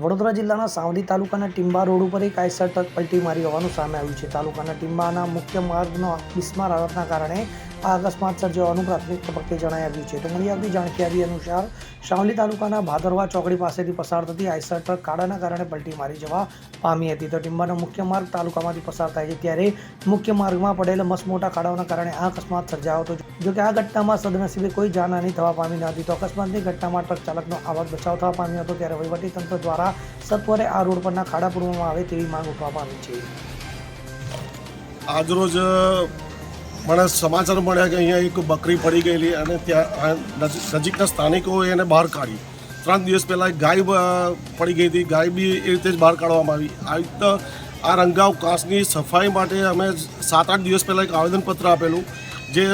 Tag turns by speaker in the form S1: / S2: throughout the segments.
S1: વડોદરા જિલ્લાના સાવલી તાલુકાના ટિંબા રોડ ઉપર એક આઈસર ટ્રક પલટી મારી હોવાનું સામે આવ્યું છે. તાલુકાના ટિંબાના મુખ્ય માર્ગનો બિસ્માર હાલતના કારણે આ અકસ્માત સર્જાવાનું પ્રાથમિક તબક્કે જણાઈ આવ્યું છે. તો મળી આવતી જાણકારી અનુસાર શામલી તાલુકાના ભાદરવા ચોકડી પાસેથી પસાર થતી આઈસર ટ્રક ખાડાના કારણે પલટી મારી જવા પામી હતી. તો ટિમ્બરનો મુખ્ય માર્ગ તાલુકામાંથી પસાર થાય છે ત્યારે મુખ્ય માર્ગમાં પડેલા મસમોટા ખાડાઓના કારણે આ અકસ્માત સર્જાયો હતો. જોકે આ ઘટનામાં સદનસીબે કોઈ જાનહાની થવા પામી ન હતી. તો અકસ્માતની ઘટનામાં ટ્રક ચાલકનો આવાજ બચાવ થવા પામ્યો હતો ત્યારે વહીવટીતંત્ર દ્વારા સત્વરે આ રોડ પરના ખાડા પૂરવામાં આવે તેવી માંગ ઉઠવા પામી છે.
S2: આજરોજ મને સમાચાર મળ્યા કે અહીંયા એક બકરી પડી ગયેલી અને ત્યાં નજીકના સ્થાનિકોએ એને બહાર કાઢી. ત્રણ દિવસ પહેલાં એક ગાય પડી ગઈ હતી. ગાય બી એ રીતે જ બહાર કાઢવામાં આવી. આવી રીતે આ રંગાવ કાંસની સફાઈ માટે અમે સાત આઠ દિવસ પહેલાં એક આવેદનપત્ર આપેલું, જે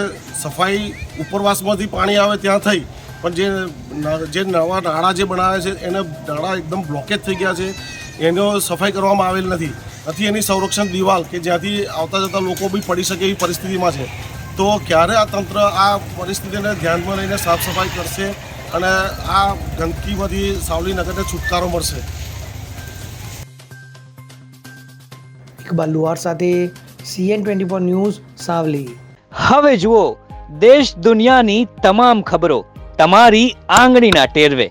S2: સફાઈ ઉપરવાસમાંથી પાણી આવે ત્યાં થઈ, પણ જે જે નવા નાળા જે બનાવે છે, એને નાળા એકદમ બ્લોકેજ થઈ ગયા છે. એનો સફાઈ કરવામાં આવેલ નથી. નથી એની સંરક્ષણ દિવાલ કે જ્યાંથી આવતા જતા લોકો બી પડી શકે એવી પરિસ્થિતિમાં છે. તો ક્યારે આ તંત્ર આ પરિસ્થિતિને ધ્યાનમાં લઈને સાફ સફાઈ કરશે અને આ ગંદકીમાંથી સાવલી નગરને છુટકારો મળશે?
S1: ઇકબાલ લુહાર સાથે CN twenty four news Savli.
S3: હવે જુઓ દેશ દુનિયાની તમામ ખબરો તમારી આંગળીના ટેરવે.